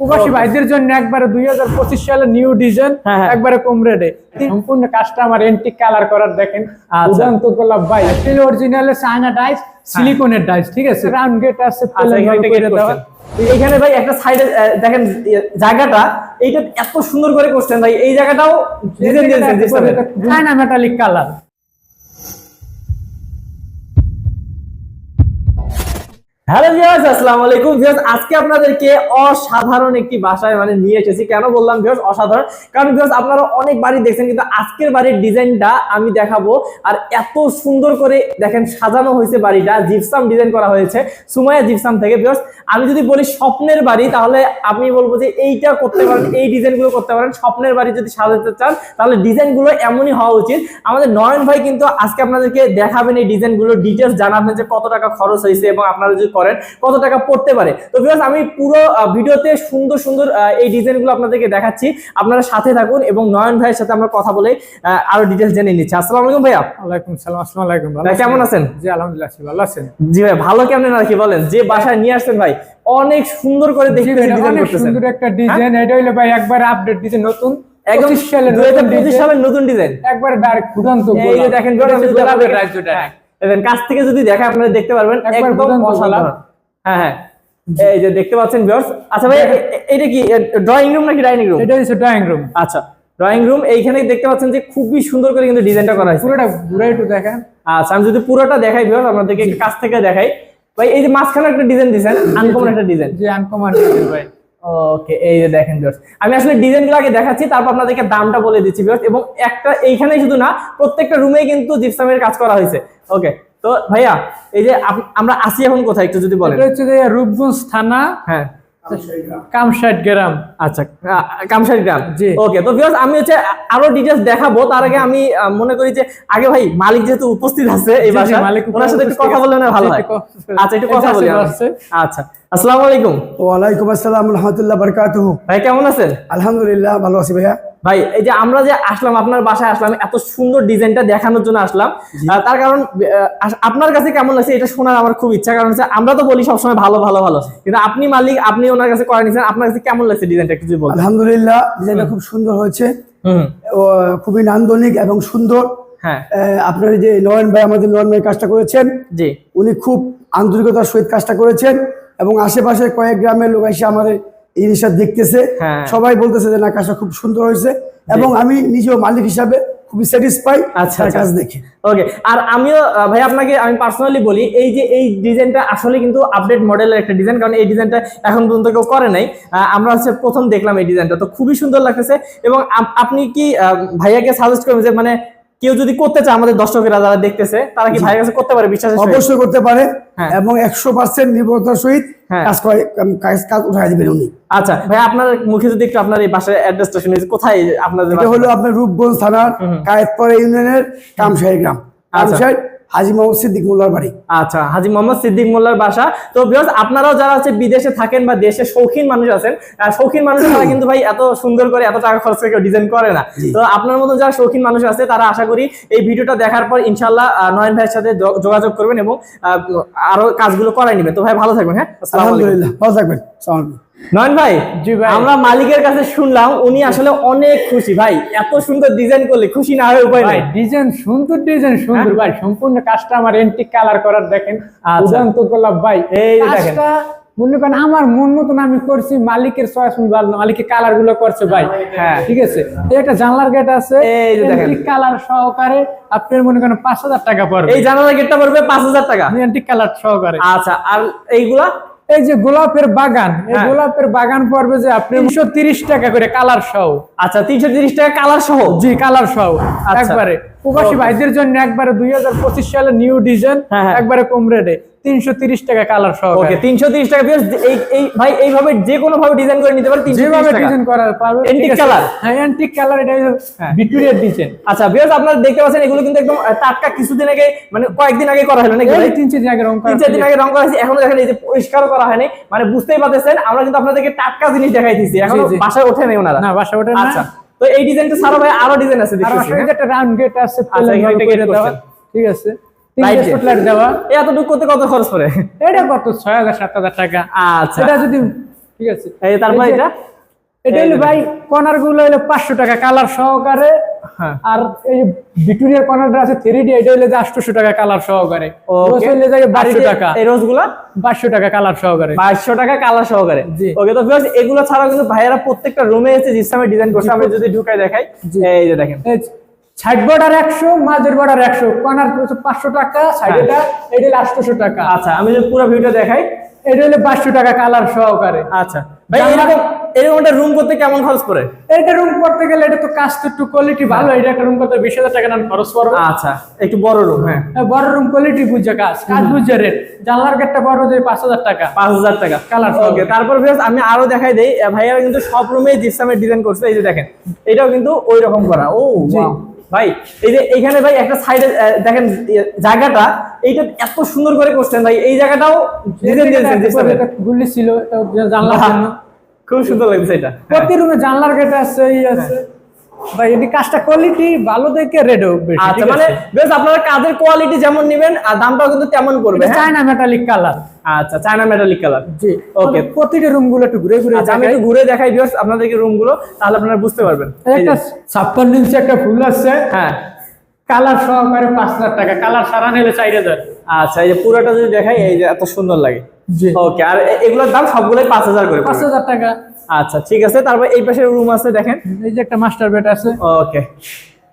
প্রবাসী ভাইদের জন্য একবারে দুই হাজার পঁচিশ সালে নিউ ডিজাইন হ্যাঁ, হ্যাঁ। একবারে কম রেটে সম্পূর্ণ কাস্টমার এন্টিক কালার করার দেখেন। আচ্ছা। উদান্ত গোলাপ ভাই। স্টিল অরিজিনাল চায়না ডাইস সিলিকনের ডাইস ঠিক আছে? রাউন্ড গেট আছে আচ্ছা এখানে ভাই একটা সাইডে দেখেন জায়গাটা এইটা এত সুন্দর করে করছেন ভাই। এই জায়গাটাও ডিজাইন দিয়েছেন China metallic colour hello viewers আসসালামু আলাইকুম। ভিউয়ার্স আজকে আপনাদেরকে অসাধারণ একটি বাসায় মানে নিয়ে এসেছি। কেন বললাম ভিউয়ার্স অসাধারণ। কারণ ভিউয়ার্স আপনারা অনেক বাড়ি দেখছেন, কিন্তু আজকের বাড়ির ডিজাইনটা আমি দেখাবো। আর এত সুন্দর করে দেখেন সাজানো হয়েছে বাড়িটা। জিপসাম ডিজাইন করা হয়েছে। সুমাইয়া জিপসাম থেকে। ভিউয়ার্স আমি যদি বলি স্বপ্নের বাড়ি, তাহলে আমি বলব যে এইটা করতে পারেন, এই ডিজাইনগুলো করতে পারেন। স্বপ্নের বাড়ি যদি সাজাতে চান, তাহলে ডিজাইনগুলো এমনই হওয়া উচিত। আমাদের নয়ন ভাই কিন্তু আজকে আপনাদেরকে দেখাবেন এই ডিজাইনগুলো ডিটেলস জানাবেন যে কত টাকা খরচ হয়েছে এবং আপনারা যদি করেন কত টাকা পড়তে পারে। তো ভিউয়ার্স আমি পুরো ভিডিওতে সুন্দর সুন্দর এই ডিজাইনগুলো আপনাদেরকে দেখাচ্ছি। আপনারা সাথে থাকুন এবং নয়ন ভাইয়ের সাথে আমরা কথা বলে আরও ডিটেলস জেনে নিচ্ছি। আসসালামু আলাইকুম ভাইয়া। ওয়ালাইকুম সালাম আসসালামু আলাইকুম। ভাই, কেমন আছেন? জি আলহামদুলিল্লাহ ভালো আছেন? জি ভাই ভালো কেমন আর কি বলেন? যে বাসায় নিয়ে আসছেন ভাই অনেক সুন্দর করে জি দেখতে ভাই, ডিজাইন করতেছেন। সুন্দর একটা ডিজাইন এটা হইল ভাই একবার আপডেট দিছে নতুন একদম 25 সালের নতুন ডিজাইন একবার ডাইরেক্ট ফুটান্ত এই যে দেখেন গোলাপের রাজ্যটা। দেখেন কাছ থেকে যদি দেখে আপনারা দেখতে পারবেন একদম গোলাপ। হ্যাঁ হ্যাঁ। এই যে দেখতে পাচ্ছেন ভিউয়ার্স আচ্ছা ভাই এটা কি ড্রয়িং রুম নাকি ডাইনিং রুম এটা হচ্ছে ড্রয়িং রুম আচ্ছা ড্রয়িং রুম এইখানে দেখতে পাচ্ছেন যে খুবই সুন্দর করে কিন্তু ডিজাইনটা করা হয়েছে। পুরোটা ঘুরে একটু দেখেন। আচ্ছা আমি যদি পুরোটা দেখাই ভিউয়ার্স আপনাদেরকে কাছ থেকে দেখাই। ভাই এই যে মাঝখানে একটা ডিজাইন দিয়েছেন আনকমন একটা ডিজাইন যে আনকমন ডিজাইন ভাই। ওকে এই যে দেখেন ভিউয়ার্স আমি আসলে ডিজাইনগুলো আগে দেখাচ্ছি তারপর আপনাদেরকে দামটা বলে দিচ্ছি ভিউয়ার্স এবং একটা এইখানেই শুধু না প্রত্যেকটা রুমেই কিন্তু জিপসামের কাজ করা হয়েছে। ওকে তো ভাইয়া এই যে আমরা আসি এখন কোথায় একটু যদি বলেন। এটা হচ্ছে যে রূপগঞ্জ থানা। হ্যাঁ। কামসাইট গ্রাম। আচ্ছা আহ, গ্রাম। জি। ওকে তো ভিউয়ার্স আমি হচ্ছে আরও ডিটেলস দেখাবো। তার আগে আমি মনে করি যে আগে ভাই মালিক যেহেতু উপস্থিত আছে এই জি, জি, বাসায় মালিক ওনার সাথে একটু কথা বলে না ভালো হয়। আচ্ছা একটু কথা বলি। আচ্ছা আসসালামু আলাইকুম। ওয়ালাইকুম আসসালাম রহমতুল্লাহ বরকাতুহু। ভাই কেমন আছেন? আলহামদুলিল্লাহ ভালো আছি ভাইয়া। ভাই এই যে আমরা যে আসলাম আপনার বাসায় আসলাম এত সুন্দর ডিজাইনটা দেখানোর জন্য আসলাম। তার কারণ আপনার কাছে কেমন লাগছে এটা শোনার আমার খুব ইচ্ছা। কারণ হচ্ছে আমরা তো বলি সবসময় ভালো ভালো ভালো। কিন্তু আপনি মালিক আপনি ওনার কাছে করে নিয়েছেন আপনার কাছে কেমন লাগছে ডিজাইনটা একটু যদি বলতেন আলহামদুলিল্লাহ ডিজাইনটা খুব সুন্দর হয়েছে। খুবই নান্দনিক এবং সুন্দর। হ্যাঁ। আপনার যে নয়ন ভাই আমাদের নয়ন ভাই কাজটা করেছেন জি। উনি খুব আন্তরিকতার সহিত কাজটা করেছেন এবং আশেপাশের কয়েক গ্রামের লোক এসে আমাদের এই জিনিসটা দেখতেছে হ্যাঁ। সবাই বলতেছে যে না কাজটা খুব সুন্দর হয়েছে এবং আমি নিজেও মালিক হিসাবে খুবই স্যাটিসফাই আচ্ছা, আচ্ছা। কাজ দেখে ওকে আর আমিও ভাই আপনাকে আমি পার্সোনালি বলি এই যে এই ডিজাইনটা আসলে কিন্তু আপডেট মডেলের একটা ডিজাইন কারণ এই ডিজাইনটা এখন পর্যন্ত কেউ করে নাই আহ, আমরা হচ্ছে প্রথম দেখলাম এই ডিজাইনটা তো খুবই সুন্দর লাগতেছে এবং আপনি কি ভাইয়াকে সাজেস্ট করবেন যে মানে কেউ যদি করতে চায় আমাদের দর্শকেরা যারা দেখতেছে তারা কি ভাইয়ের কাছে করতে পারে বিশ্বাস অবশ্যই করতে পারে হ্যাঁ। এবং একশো পার্সেন্ট নির্ভরতার সহিত হ্যাঁ। কাজ করে কাজ কাজ উঠাই দিবেন উনি আচ্ছা ভাই আপনার মুখে যদি একটু আপনার এই বাসার অ্যাড্রেসটা শুনে কোথায় আপনাদের এটা? হলো আপনার রূপগঞ্জ থানার কায়েতপাড়া ইউনিয়নের কামশাহী গ্রাম আচ্ছা। কামশাহী হাজি মোহাম্মদ সিদ্দিক মোল্লার বাড়ি। আচ্ছা হাজি মোহাম্মদ সিদ্দিক মোল্লার বাসা। তো বিকজ আপনারাও যারা হচ্ছে বিদেশে থাকেন বা দেশে শৌখিন মানুষ আছেন শৌখিন মানুষ তারা কিন্তু ভাই এত সুন্দর করে এত টাকা খরচ করে ডিজাইন করে না। তো আপনার মতো যারা শৌখিন মানুষ আছে তারা আশা করি এই ভিডিওটা দেখার পর ইনশাল্লাহ নয়ন ভাইয়ের সাথে যোগাযোগ করবেন এবং আরও কাজগুলো করাই নেবেন। তো ভাই ভালো থাকবেন হ্যাঁ? আলহামদুলিল্লাহ ভালো থাকবেন। নয়ন ভাই জি ভাই। আমরা মালিকের কাছে শুনলাম উনি আসলে অনেক খুশি। ভাই এত সুন্দর ডিজাইন করলে খুশি না হয়ে উপায় নাই। ডিজাইন সুন্দর ডিজাইন সুন্দর। ভাই সম্পূর্ণ কাস্টমার এন্টিক কালার করার দেখেন। আচ্ছা। উদান্ত গোলাপ ভাই। এই দেখেন। মনে করেন আমার মন মতন আমি করছি মালিকের চয়েস ভালো মালিকের কালারগুলো করছে ভাই। হ্যাঁ। ঠিক আছে। এই একটা জানলার গেট আছে। কালার সহকারে আপনার মনে করেন পাঁচ হাজার টাকা পড়বে। এই জানালা গেটটা পড়বে পাঁচ হাজার টাকা। কালার সহকারে। আচ্ছা আর এইগুলা? এই যে গোলাপের বাগান এই হ্যাঁ। গোলাপের বাগান পড়বে যে আপনি তিনশো তিরিশ টাকা করে কালার সহ আচ্ছা তিনশো তিরিশ টাকা কালার সহ জি কালার সহ আচ্ছা। একবারে প্রবাসী ভাইদের জন্য একবারে দুই হাজার পঁচিশ সালে নিউ ডিজাইন হ্যাঁ, হ্যাঁ। একবারে কম রেটে তিনশো তিরিশ টাকা কালার সহ ওকে তিনশো তিরিশ টাকা এই এই ভাই এইভাবে যে কোনো ভাবে ডিজাইন করে নিতে পারে যেভাবে ডিজাইন করার পারবে Antique ঠিক হ্যাঁ অ্যান্টিক কালার এটা। ভিক্টোরিয়ার ডিজাইন আচ্ছা বিকজ আপনারা দেখতে পাচ্ছেন এগুলো কিন্তু একদম টাটকা কিছুদিন আগে মানে কয়েকদিন আগে করা হলো নাকি ভাই? তিন চার রং করা তিন চার দিন আগে রং করা হয়েছে এখনও দেখেন এই যে পরিষ্কার করা হয়নি। মানে বুঝতেই পারতেছেন আমরা কিন্তু আপনাদেরকে টাটকা জিনিস দেখাইতেছি এখনও জি, জি। বাসায় ওঠে নেই ওনারা। না বাসা ওটা না। আচ্ছা। তো এই ডিজাইনটা ছাড়া ভাই আরও ডিজাইন আছে দেখতেছি, হ্যাঁ? একটা রাউন্ড গেট আছে আচ্ছা, করে ঠিক আছে? এতটুকু করতে কত খরচ পড়ে? এটা কত? ছয় হাজার সাত হাজার টাকা। আচ্ছা। এটা যদি ঠিক আছে। তারপর এটা? এটা হলো ভাই কর্নারগুলো হলো পাঁচশো টাকা কালার সহকারে। হ্যাঁ। আর এই ভিক্টোরিয়ার কর্নারটা আছে থ্রি ডি এটা হলো আটশোশো টাকা কালার সহকারে। Okay. যায় আর এই বারোশো যে টাকা। এই রোজগুলা? বাইশশো টাকা কালার সহকারে। বাইশশো টাকা কালার সহকারে। ওকে তো ভিউয়ার্স এগুলো ছাড়াও কিন্তু ভাইয়ারা প্রত্যেকটা রুমে এসে ডিজাইন করছে। আমি যদি ঢুকাই দেখাই এই যে দেখেন। সাইড বর্ডার একশো মাঝের বর্ডার একশো। কর্নার পাঁচশো টাকা সাইডেটা এটা হলো আটশোশো টাকা। আচ্ছা আমি যদি পুরো ভিডিও দেখাই। এটা হলো বাইশশো টাকা কালার সহকারে। আচ্ছা। ভাই এরকম একটা রুম করতে কেমন খরচ পড়ে? এটা রুম করতে গেলে এটা তো কাজ তো একটু কোয়ালিটি ভালো এটা একটা রুম করতে বিশ হাজার টাকা না খরচ পড়বে। আচ্ছা একটু বড় রুম হ্যাঁ। হ্যাঁ, বড় রুম কোয়ালিটি বুঝছে কাজ কাজ বুঝছে রেট জানলার গেটটা বড় যে পাঁচ হাজার টাকা। পাঁচ হাজার টাকা। সহ। ওকে তারপর ভিউয়ার্স আমি আরও দেখাই দেই ভাইয়া কিন্তু সব রুমে জিপসামের ডিজাইন করছে এই যে দেখেন এটাও কিন্তু ওই রকম করা। ও ভাই এই যে এইখানে ভাই একটা সাইডে দেখেন জায়গাটা এইটা এত সুন্দর করে করছেন ভাই এই জায়গাটাও ডিজাইন দিয়েছেন গুলি ছিল জানলার জন্য। খুব সুন্দর লাগছে এটা। প্রতি রুমে জানলার গেট আছে এই আছে। ভাই এটি কাজটা কোয়ালিটি ভালো দেখে বেশি আচ্ছা মানে বেশ আপনারা কাজের কোয়ালিটি যেমন নেবেন আর দামটাও কিন্তু তেমন পড়বে হ্যাঁ? চায়না মেটালিক কালার আচ্ছা চায়না মেটালিক কালার জি Okay. প্রতিটা রুমগুলো একটু ঘুরে ঘুরে আচ্ছা আমি একটু ঘুরে দেখাই ভিউয়ার্স আপনাদেরকে রুমগুলো তাহলে আপনারা বুঝতে পারবেন। একটা ইঞ্চি একটা ফুল আছে। হ্যাঁ। কালার সহকারে পাঁচ হাজার টাকা কালার সারা নিলে হাজার। আচ্ছা এই যে পুরোটা যদি দেখাই এই যে এত সুন্দর লাগে। ওকে আর এগুলোর দাম সবগুলোই পাঁচ হাজার করে পাঁচ। হাজার টাকা। আচ্ছা ঠিক আছে তারপর এই পাশে রুম আছে দেখেন। এই যে একটা মাস্টার বেড আছে। ওকে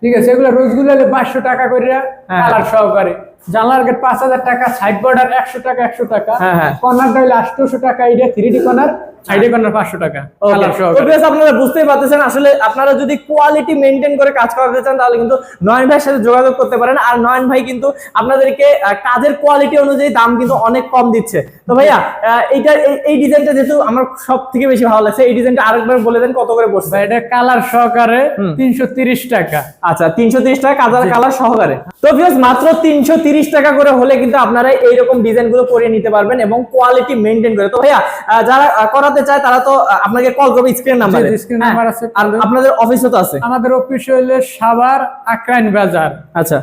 ঠিক আছে এগুলো রোজগুলো হলে পাঁচশো টাকা করে হ্যাঁ। কালার সহকারে। জানলার গেট পাঁচ হাজার টাকা সাইড বর্ডার একশো টাকা একশো টাকা। হ্যাঁ, হ্যাঁ। কর্নারটা আটশোশো টাকা এটা থ্রি ডি কর্নার সাইডে কর্নার পাঁচশো টাকা Okay. কালার তো সহকারে বেশ আপনারা বুঝতেই পারতেছেন আসলে আপনারা যদি কোয়ালিটি মেনটেন করে কাজ করাতে চান তাহলে কিন্তু নয়ন ভাইয়ের সাথে যোগাযোগ করতে পারেন। আর নয়ন ভাই কিন্তু আপনাদেরকে কাজের কোয়ালিটি অনুযায়ী দাম কিন্তু অনেক কম দিচ্ছে। তো ভাইয়া এইটা এই- ডিজাইনটা যেহেতু আমার সব থেকে বেশি ভালো লাগছে এই ডিজাইনটা আরেকবার বলে দেন কত করে পড়ছে এটা কালার সহকারে তিনশো তিরিশ টাকা। আচ্ছা তিনশো তিরিশ টাকা কালার কালার সহকারে। তো মাত্র তিনশো তিরিশ টাকা করে হলে কিন্তু আপনারা এইরকম ডিজাইনগুলো করে নিতে পারবেন এবং কোয়ালিটি মেনটেন করে। তো ভাইয়া যারা করাতে চায় তারা তো আপনাকে কল করবে স্ক্রিন নাম্বারে জি, screen number আছে, আর আপনাদের অফিসও তো আছে। আমাদের অফিস হইলে সাভার আক্রাইন বাজার। আচ্ছা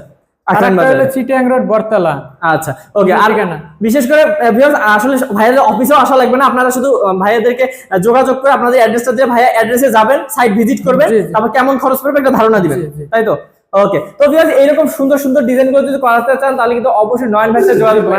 আচ্ছা ওকে আর ঠিকানা। বিশেষ করে আহ, viewers, আসলে ভাইয়াদের অফিসেও আসা লাগবে না। আপনারা শুধু ভাইয়াদেরকে যোগাযোগ করে আপনাদের অ্যাড্রেসটা দিয়ে ভাইয়া অ্যাড্রেসে যাবেন সাইট ভিজিট করবেন। তারপর কেমন খরচ পড়বে একটা ধারণা দিবেন। তাই তো? ওকে তো ভিউয়ার্স এরকম সুন্দর সুন্দর ডিজাইনগুলো যদি করাতে চান তাহলে কিন্তু অবশ্যই নয়ন ভাইয়ের যোগাযোগ করুন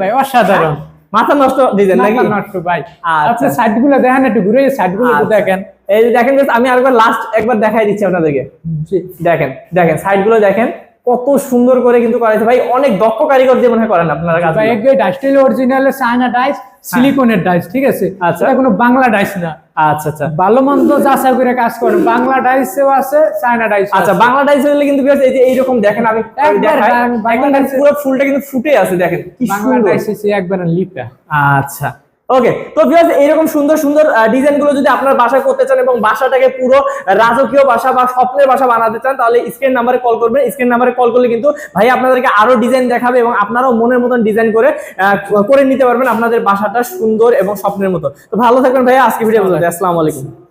ভাই অসাধারণ। মাথা নষ্ট ডিজাইন নাকি? মাথা নষ্ট ভাই। আচ্ছা। আপনি সাইডগুলো দেখেন একটু ঘুরে সাইডগুলো একটু আচ্ছা। দেখেন। এই যে দেখেন আমি আরেকবার লাস্ট একবার দেখাই দিচ্ছি আপনাদেরকে। জি। দেখেন দেখেন সাইডগুলো দেখেন। কত সুন্দর করে কিন্তু করাইছে। ভাই অনেক দক্ষ কারিগর দিয়ে মনে হয় করেন আপনারা কাজ ভাই এক ডাইসটাইল অরিজিনাল চায়না ডাইস সিলিকনের ডাইস ঠিক আছে? আচ্ছা। এটা কোনো বাংলা ডাইস না। আচ্ছা আচ্ছা। ভালো মন্দ যাচাই করে কাজ করে বাংলা ডাইসেও আছে চায়না ডাইস আচ্ছা বাংলা ডাইস হলে কিন্তু এই যে এইরকম দেখেন আমি আমি একবার বাংলা একদম ডাইসে- পুরো ফুলটা কিন্তু ফুটে আছে দেখেন। কি সুন্দর। ডাইস একবার লিপা আচ্ছা। ওকে তো ভিউয়ার্স এরকম সুন্দর সুন্দর ডিজাইনগুলো যদি আপনার বাসা করতে চান এবং বাসাটাকে পুরো রাজকীয় বাসা বা স্বপ্নের বাসা বানাতে চান, তাহলে স্ক্রিন নাম্বারে কল করবেন। স্ক্রিন নাম্বারে কল করলে কিন্তু ভাই আপনাদেরকে আরও ডিজাইন দেখাবে এবং আপনারাও মনের মতন ডিজাইন করে করে নিতে পারবেন আপনাদের বাসাটা সুন্দর এবং স্বপ্নের মতো। তো ভালো থাকবেন ভাই আজকে ভিডিও আসসালামু আলাইকুম।